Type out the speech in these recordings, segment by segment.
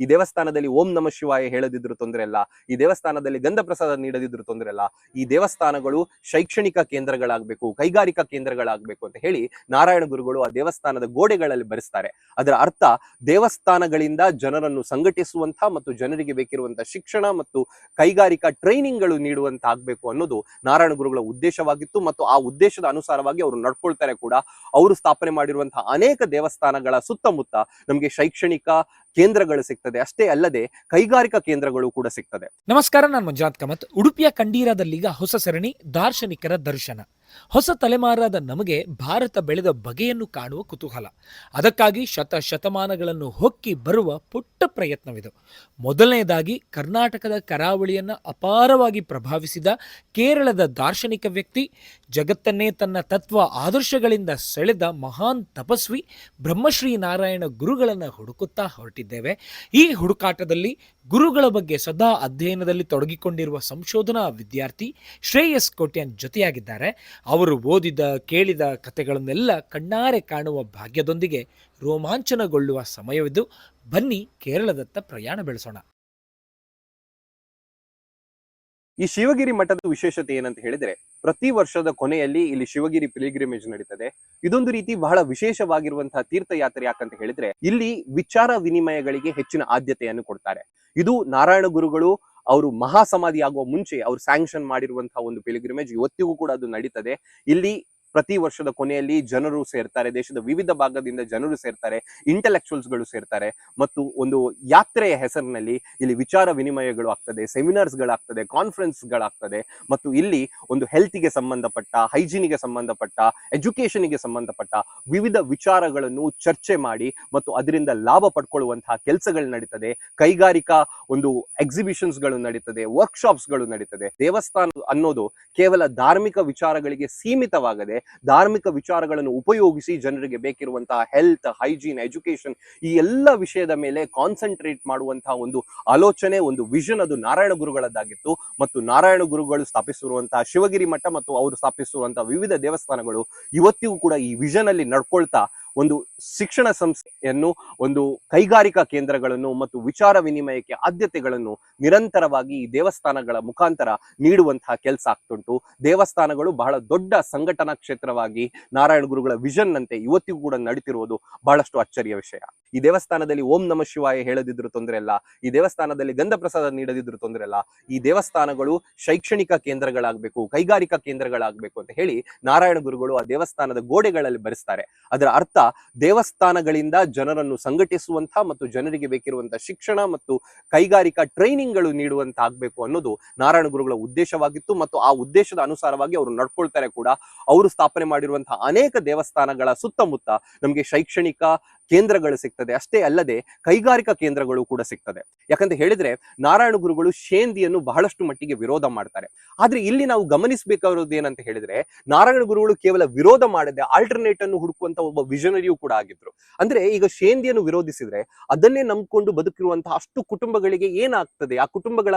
ಈ ದೇವಸ್ಥಾನದಲ್ಲಿ ಓಂ ನಮ ಶಿವಾಯ ಹೇಳದಿದ್ರು ತೊಂದರೆ ಇಲ್ಲ. ಈ ದೇವಸ್ಥಾನದಲ್ಲಿ ಗಂಧ ಪ್ರಸಾದ ನೀಡದಿದ್ರು ತೊಂದರೆ ಇಲ್ಲ. ಈ ದೇವಸ್ಥಾನಗಳು ಶೈಕ್ಷಣಿಕ ಕೇಂದ್ರಗಳಾಗಬೇಕು, ಕೈಗಾರಿಕಾ ಕೇಂದ್ರಗಳಾಗಬೇಕು ಅಂತ ಹೇಳಿ ನಾರಾಯಣ ಗುರುಗಳು ಆ ದೇವಸ್ಥಾನದ ಗೋಡೆಗಳಲ್ಲಿ ಬರೆಸ್ತಾರೆ. ಅದರ ಅರ್ಥ ದೇವಸ್ಥಾನಗಳಿಂದ ಜನರನ್ನು ಸಂಘಟಿಸುವಂತಹ ಮತ್ತು ಜನರಿಗೆ ಬೇಕಿರುವಂತಹ ಶಿಕ್ಷಣ ಮತ್ತು ಕೈಗಾರಿಕಾ ಟ್ರೈನಿಂಗ್ಗಳು ನೀಡುವಂತ ಆಗ್ಬೇಕು ಅನ್ನೋದು ನಾರಾಯಣ ಗುರುಗಳ ಉದ್ದೇಶವಾಗಿತ್ತು ಮತ್ತು ಆ ಉದ್ದೇಶದ ಅನುಸಾರವಾಗಿ ಅವರು ನಡ್ಕೊಳ್ತಾರೆ ಕೂಡ. ಅವರು ಸ್ಥಾಪನೆ ಮಾಡಿರುವಂತಹ ಅನೇಕ ದೇವಸ್ಥಾನಗಳ ಸುತ್ತಮುತ್ತ ನಮಗೆ ಶೈಕ್ಷಣಿಕ ಕೇಂದ್ರಗಳು ಸಿಗ್ತದೆ. ಅಷ್ಟೇ ಅಲ್ಲದೆ ಕೈಗಾರಿಕಾ ಕೇಂದ್ರಗಳು ಕೂಡ ಸಿಗ್ತದೆ. ನಮಸ್ಕಾರ, ನಾನು ಮಂಜುನಾಥ್ ಕಮತ್. ಉಡುಪಿಯ ಕಂಡೀರದಲ್ಲಿಗ ಹೊಸ ಸರಣಿ ದಾರ್ಶನಿಕರ ದರ್ಶನ. ಹೊಸ ತಲೆಮಾರಾದ ನಮಗೆ ಭಾರತ ಬೆಳೆದ ಬಗೆಯನ್ನು ಕಾಣುವ ಕುತೂಹಲ. ಅದಕ್ಕಾಗಿ ಶತ ಶತಮಾನಗಳನ್ನು ಹೊಕ್ಕಿ ಬರುವ ಪುಟ್ಟ ಪ್ರಯತ್ನವಿದು. ಮೊದಲನೆಯದಾಗಿ ಕರ್ನಾಟಕದ ಕರಾವಳಿಯನ್ನು ಅಪಾರವಾಗಿ ಪ್ರಭಾವಿಸಿದ ಕೇರಳದ ದಾರ್ಶನಿಕ ವ್ಯಕ್ತಿ, ಜಗತ್ತನ್ನೇ ತನ್ನ ತತ್ವ ಆದರ್ಶಗಳಿಂದ ಸೆಳೆದ ಮಹಾನ್ ತಪಸ್ವಿ ಬ್ರಹ್ಮಶ್ರೀ ನಾರಾಯಣ ಗುರುಗಳನ್ನು ಹುಡುಕುತ್ತಾ ಹೊರಟಿದ್ದೇವೆ. ಈ ಹುಡುಕಾಟದಲ್ಲಿ ಗುರುಗಳ ಬಗ್ಗೆ ಸದಾ ಅಧ್ಯಯನದಲ್ಲಿ ತೊಡಗಿಕೊಂಡಿರುವ ಸಂಶೋಧನಾ ವಿದ್ಯಾರ್ಥಿ ಶ್ರೇಯಸ್ ಕೋಟ್ಯನ್ ಜೊತೆಯಾಗಿದ್ದಾರೆ. ಅವರು ಓದಿದ, ಕೇಳಿದ ಕಥೆಗಳನ್ನೆಲ್ಲ ಕಣ್ಣಾರೆ ಕಾಣುವ ಭಾಗ್ಯದೊಂದಿಗೆ ರೋಮಾಂಚನಗೊಳ್ಳುವ ಸಮಯವಿದ್ದು, ಬನ್ನಿ ಕೇರಳದತ್ತ ಪ್ರಯಾಣ ಬೆಳೆಸೋಣ. ಈ ಶಿವಗಿರಿ ಮಠದ ವಿಶೇಷತೆ ಏನಂತ ಹೇಳಿದ್ರೆ, ಪ್ರತಿ ವರ್ಷದ ಕೊನೆಯಲ್ಲಿ ಇಲ್ಲಿ ಶಿವಗಿರಿ ಪಿಲಿಗ್ರಿಮೇಜ್ ನಡೀತದೆ. ಇದೊಂದು ರೀತಿ ಬಹಳ ವಿಶೇಷವಾಗಿರುವಂತಹ ತೀರ್ಥಯಾತ್ರೆ ಯಾಕಂತ ಹೇಳಿದ್ರೆ, ಇಲ್ಲಿ ವಿಚಾರ ವಿನಿಮಯಗಳಿಗೆ ಹೆಚ್ಚಿನ ಆದ್ಯತೆಯನ್ನು ಕೊಡ್ತಾರೆ. ಇದು ನಾರಾಯಣ ಗುರುಗಳು ಅವರು ಮಹಾಸಮಾಧಿ ಆಗುವ ಮುಂಚೆ ಅವರು ಸ್ಯಾಂಕ್ಷನ್ ಮಾಡಿರುವಂತಹ ಒಂದು ಪಿಲಿಗ್ರಿಮೇಜ್ ಇವತ್ತಿಗೂ ಕೂಡ ಅದು ನಡೀತದೆ. ಇಲ್ಲಿ ಪ್ರತಿ ವರ್ಷದ ಕೊನೆಯಲ್ಲಿ ಜನರು ಸೇರ್ತಾರೆ, ದೇಶದ ವಿವಿಧ ಭಾಗದಿಂದ ಜನರು ಸೇರ್ತಾರೆ ಇಂಟೆಲೆಕ್ಚುಯಲ್ಸ್ಗಳು ಸೇರ್ತಾರೆ ಮತ್ತು ಒಂದು ಯಾತ್ರೆಯ ಹೆಸರಿನಲ್ಲಿ ಇಲ್ಲಿ ವಿಚಾರ ವಿನಿಮಯಗಳು ಆಗ್ತದೆ ಸೆಮಿನಾರ್ಸ್ ಕಾನ್ಫರೆನ್ಸ್ಗಳಾಗ್ತದೆ ಕಾನ್ಫರೆನ್ಸ್ ಗಳಾಗ್ತದೆ ಮತ್ತು ಇಲ್ಲಿ ಒಂದು ಹೆಲ್ತಿಗೆ ಸಂಬಂಧಪಟ್ಟ ಹೈಜೀನಿಗೆ ಸಂಬಂಧಪಟ್ಟ ಎಜುಕೇಶನ್ಗೆ ಸಂಬಂಧಪಟ್ಟ ವಿವಿಧ ವಿಚಾರಗಳನ್ನು ಚರ್ಚೆ ಮಾಡಿ ಮತ್ತು ಅದರಿಂದ ಲಾಭ ಪಡ್ಕೊಳ್ಳುವಂತಹ ಕೆಲಸಗಳು ನಡೀತದೆ, ಕೈಗಾರಿಕಾ ಒಂದು ಎಕ್ಸಿಬಿಷನ್ಸ್ಗಳು ನಡೀತದೆ ವರ್ಕ್ಶಾಪ್ಸ್ಗಳು ನಡೀತದೆ. ದೇವಸ್ಥಾನ ಅನ್ನೋದು ಕೇವಲ ಧಾರ್ಮಿಕ ವಿಚಾರಗಳಿಗೆ ಸೀಮಿತವಾಗದೆ ಧಾರ್ಮಿಕ ವಿಚಾರಗಳನ್ನು ಉಪಯೋಗಿಸಿ ಜನರಿಗೆ ಬೇಕಿರುವಂತಹ ಹೆಲ್ತ್ ಹೈಜೀನ್ ಎಜುಕೇಶನ್ ಈ ಎಲ್ಲ ವಿಷಯದ ಮೇಲೆ ಕಾನ್ಸಂಟ್ರೇಟ್ ಮಾಡುವಂತಹ ಒಂದು ಆಲೋಚನೆ, ಒಂದು ವಿಷನ್ ಅದು ನಾರಾಯಣ ಗುರುಗಳದ್ದಾಗಿತ್ತು. ಮತ್ತು ನಾರಾಯಣ ಗುರುಗಳು ಸ್ಥಾಪಿಸಿರುವಂತಹ ಶಿವಗಿರಿ ಮಠ ಮತ್ತು ಅವರು ಸ್ಥಾಪಿಸಿರುವಂತಹ ವಿವಿಧ ದೇವಸ್ಥಾನಗಳು ಇವತ್ತಿಗೂ ಕೂಡ ಈ ವಿಷನ್ ಅಲ್ಲಿ ನಡ್ಕೊಳ್ತಾ ಒಂದು ಶಿಕ್ಷಣ ಸಂಸ್ಥೆಯನ್ನು, ಒಂದು ಕೈಗಾರಿಕಾ ಕೇಂದ್ರಗಳನ್ನು ಮತ್ತು ವಿಚಾರ ವಿನಿಮಯಕ್ಕೆ ಆದ್ಯತೆಗಳನ್ನು ನಿರಂತರವಾಗಿ ಈ ದೇವಸ್ಥಾನಗಳ ಮುಖಾಂತರ ನೀಡುವಂತಹ ಕೆಲಸ ಆಗ್ತುಂಟು. ದೇವಸ್ಥಾನಗಳು ಬಹಳ ದೊಡ್ಡ ಸಂಘಟನಾ ಕ್ಷೇತ್ರವಾಗಿ ನಾರಾಯಣ ಗುರುಗಳ ವಿಷನ್ ನಂತೆ ಇವತ್ತಿಗೂ ಕೂಡ ನಡೀತಿರುವುದು ಬಹಳಷ್ಟು ಅಚ್ಚರಿಯ ವಿಷಯ. ಈ ದೇವಸ್ಥಾನದಲ್ಲಿ ಓಂ ನಮ ಶಿವಾಯ ಹೇಳದಿದ್ರು ತೊಂದರೆ ಇಲ್ಲ, ಈ ದೇವಸ್ಥಾನದಲ್ಲಿ ಗಂಧ ಪ್ರಸಾದ ನೀಡದಿದ್ರು ತೊಂದರೆ ಇಲ್ಲ, ಈ ದೇವಸ್ಥಾನಗಳು ಶೈಕ್ಷಣಿಕ ಕೇಂದ್ರಗಳಾಗಬೇಕು, ಕೈಗಾರಿಕಾ ಕೇಂದ್ರಗಳಾಗಬೇಕು ಅಂತ ಹೇಳಿ ನಾರಾಯಣ ಗುರುಗಳು ಆ ದೇವಸ್ಥಾನದ ಗೋಡೆಗಳಲ್ಲಿ ಬರೆಸ್ತಾರೆ. ಅದರ ಅರ್ಥ ದೇವಸ್ಥಾನಗಳಿಂದ ಜನರನ್ನು ಸಂಘಟಿಸುವಂತಹ ಮತ್ತು ಜನರಿಗೆ ಬೇಕಿರುವಂತಹ ಶಿಕ್ಷಣ ಮತ್ತು ಕೈಗಾರಿಕಾ ಟ್ರೈನಿಂಗ್ಗಳು ನೀಡುವಂತ ಆಗ್ಬೇಕು ಅನ್ನೋದು ನಾರಾಯಣ ಗುರುಗಳ ಉದ್ದೇಶವಾಗಿತ್ತು ಮತ್ತು ಆ ಉದ್ದೇಶದ ಅನುಸಾರವಾಗಿ ಅವರು ನಡ್ಕೊಳ್ತಾರೆ ಕೂಡ. ಅವರು ಸ್ಥಾಪನೆ ಮಾಡಿರುವಂತಹ ಅನೇಕ ದೇವಸ್ಥಾನಗಳ ಸುತ್ತಮುತ್ತ ನಮಗೆ ಶೈಕ್ಷಣಿಕ ಕೇಂದ್ರಗಳು ಸಿಗ್ತದೆ. ಅಷ್ಟೇ ಅಲ್ಲದೆ ಕೈಗಾರಿಕಾ ಕೇಂದ್ರಗಳು ಕೂಡ ಸಿಗ್ತದೆ. ಯಾಕಂತ ಹೇಳಿದ್ರೆ ನಾರಾಯಣ ಗುರುಗಳು ಶೇಂದಿಯನ್ನು ಬಹಳಷ್ಟು ಮಟ್ಟಿಗೆ ವಿರೋಧ ಮಾಡ್ತಾರೆ. ಆದ್ರೆ ಇಲ್ಲಿ ನಾವು ಗಮನಿಸಬೇಕಾಗಿರೋದು ಏನಂತ ಹೇಳಿದ್ರೆ ನಾರಾಯಣ ಗುರುಗಳು ಕೇವಲ ವಿರೋಧ ಮಾಡದೆ ಆಲ್ಟರ್ನೇಟ್ ಅನ್ನು ಹುಡುಕುವಂತ ಒಬ್ಬ ವಿಷನರಿಯು ಕೂಡ ಆಗಿದ್ರು. ಅಂದ್ರೆ ಈಗ ಶೇಂದಿಯನ್ನು ವಿರೋಧಿಸಿದ್ರೆ ಅದನ್ನೇ ನಂಬ್ಕೊಂಡು ಬದುಕಿರುವಂತಹ ಅಷ್ಟು ಕುಟುಂಬಗಳಿಗೆ ಏನಾಗ್ತದೆ? ಆ ಕುಟುಂಬಗಳ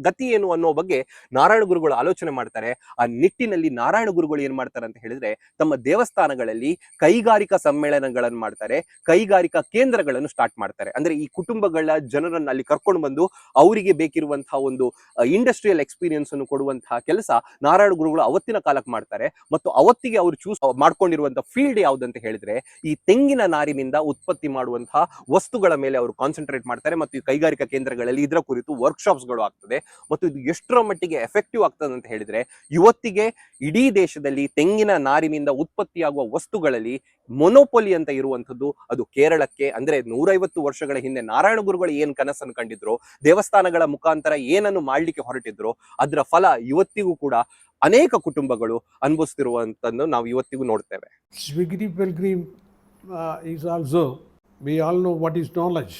ಗತಿ ಏನು ಅನ್ನೋ ಬಗ್ಗೆ ನಾರಾಯಣ ಗುರುಗಳು ಆಲೋಚನೆ ಮಾಡ್ತಾರೆ. ಆ ನಿಟ್ಟಿನಲ್ಲಿ ನಾರಾಯಣ ಗುರುಗಳು ಏನ್ ಮಾಡ್ತಾರೆ ಅಂತ ಹೇಳಿದ್ರೆ ತಮ್ಮ ದೇವಸ್ಥಾನಗಳಲ್ಲಿ ಕೈಗಾರಿಕಾ ಸಮ್ಮೇಳನಗಳನ್ನು ಮಾಡ್ತಾರೆ. ಕೈಗಾರಿಕಾ ಕೇಂದ್ರಗಳನ್ನು ಸ್ಟಾರ್ಟ್ ಮಾಡ್ತಾರೆ. ಅಂದ್ರೆ ಈ ಕುಟುಂಬಗಳ ಜನರನ್ನ ಅಲ್ಲಿ ಕರ್ಕೊಂಡು ಬಂದು ಅವರಿಗೆ ಬೇಕಿರುವಂತಹ ಒಂದು ಇಂಡಸ್ಟ್ರಿಯಲ್ ಎಕ್ಸ್ಪೀರಿಯನ್ಸ್ ಅನ್ನು ಕೊಡುವಂತಹ ಕೆಲಸ ನಾರಾಯಣ ಗುರುಗಳು ಅವತ್ತಿನ ಕಾಲಕ್ಕೆ ಮಾಡ್ತಾರೆ. ಮತ್ತು ಅವತ್ತಿಗೆ ಅವರು ಚೂಸ್ ಮಾಡ್ಕೊಂಡಿರುವಂತಹ ಫೀಲ್ಡ್ ಯಾವ್ದಂತ ಹೇಳಿದ್ರೆ, ಈ ತೆಂಗಿನ ನಾರಿನಿಂದ ಉತ್ಪತ್ತಿ ಮಾಡುವಂತಹ ವಸ್ತುಗಳ ಮೇಲೆ ಅವರು ಕಾನ್ಸಂಟ್ರೇಟ್ ಮಾಡ್ತಾರೆ. ಮತ್ತು ಈ ಕೈಗಾರಿಕಾ ಕೇಂದ್ರಗಳಲ್ಲಿ ಇದರ ಕುರಿತು ವರ್ಕ್ಶಾಪ್ಸ್ಗಳು ಆಗ್ತದೆ. ಮತ್ತು ಇದು ಎಷ್ಟರ ಮಟ್ಟಿಗೆ ಎಫೆಕ್ಟಿವ್ ಆಗ್ತದೆ ಅಂತ ಹೇಳಿದ್ರೆ, ಇವತ್ತಿಗೆ ಇಡೀ ದೇಶದಲ್ಲಿ ತೆಂಗಿನ ನಾರಿನಿಂದ ಉತ್ಪತ್ತಿಯಾಗುವ ವಸ್ತುಗಳಲ್ಲಿ ಮೊನೋಪೊಲಿ ಅಂತ ಇರುವಂಥದ್ದು ಅದು ಕೇರಳಕ್ಕೆ ಅಂದ್ರೆ ನೂರೈವತ್ತು ವರ್ಷಗಳ ಹಿಂದೆ ನಾರಾಯಣ ಗುರುಗಳು ಏನ್ ಕನಸನ್ನು ಕಂಡಿದ್ರು ದೇವಸ್ಥಾನಗಳ ಮುಖಾಂತರ ಏನನ್ನು ಮಾಡ್ಲಿಕ್ಕೆ ಹೊರಟಿದ್ರು ಅದರ ಫಲ ಇವತ್ತಿಗೂ ಕೂಡ ಅನೇಕ ಕುಟುಂಬಗಳು ಅನುಭವಿಸ್ತಿರುವಂತದ್ದು ನಾವು ಇವತ್ತಿಗೂ ನೋಡ್ತೇವೆ ಸ್ವಿಗ್ರಿ pilgrim is is also, we all what is is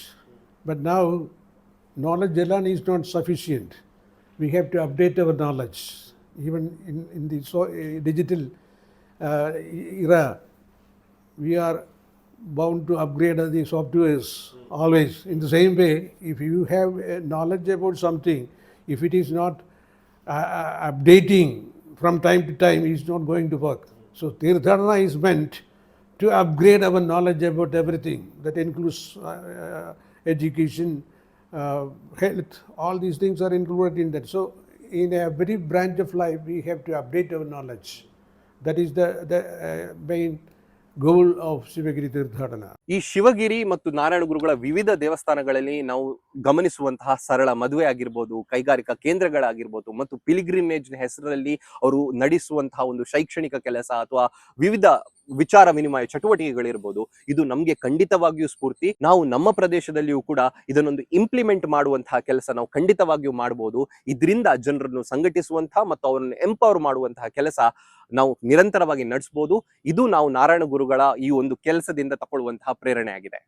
but ನಾವು knowledge alone is not sufficient. We have to update our knowledge. Even in, in the so, uh, digital uh, era, we are bound to upgrade the softwares always. In the same way, if you have knowledge about something, if it is not uh, uh, updating from time to time, it's not going to work. So, Tirthana is meant to upgrade our knowledge about everything. That includes uh, uh, education, uh, health, all these things are included in that. So, in every branch of life, we have to update our knowledge. That is the, the uh, main goal of Shivagiri ತೀರ್ಥಾಟನ ಈ ಶಿವಗಿರಿ ಮತ್ತು ನಾರಾಯಣ ಗುರುಗಳ ವಿವಿಧ ದೇವಸ್ಥಾನಗಳಲ್ಲಿ ನಾವು ಗಮನಿಸುವಂತಹ ಸರಳ ಮದುವೆ ಆಗಿರ್ಬೋದು, ಕೈಗಾರಿಕಾ ಕೇಂದ್ರಗಳಾಗಿರ್ಬೋದು ಮತ್ತು ಪಿಲಿಗ್ರಿಮೇಜ್ ಹೆಸರಲ್ಲಿ ಅವರು ನಡೆಸುವಂತಹ ಒಂದು ಶೈಕ್ಷಣಿಕ ಕೆಲಸ ಅಥವಾ ವಿವಿಧ ವಿಚಾರ ವಿನಿಮಯ ಚಟುವಟಿಕೆಗಳಿರ್ಬೋದು. ಇದು ನಮಗೆ ಖಂಡಿತವಾಗಿಯೂ ಸ್ಫೂರ್ತಿ. ನಾವು ನಮ್ಮ ಪ್ರದೇಶದಲ್ಲಿಯೂ ಕೂಡ ಇದನ್ನೊಂದು ಇಂಪ್ಲಿಮೆಂಟ್ ಮಾಡುವಂತಹ ಕೆಲಸ ನಾವು ಖಂಡಿತವಾಗಿಯೂ ಮಾಡಬಹುದು ಇದರಿಂದ ಜನರನ್ನು ಸಂಘಟಿಸುವಂತಹ ಮತ್ತು ಅವರನ್ನು ಎಂಪವರ್ ಮಾಡುವಂತಹ ಕೆಲಸ ನಾವು ನಿರಂತರವಾಗಿ ನಡೆಸಬಹುದು ಇದು ನಾವು ನಾರಾಯಣ ಗುರುಗಳ ಈ ಒಂದು ಕೆಲಸದಿಂದ ತಗೊಳ್ಳುವಂತಹ ಪ್ರೇರಣೆ ಆಗಿದೆ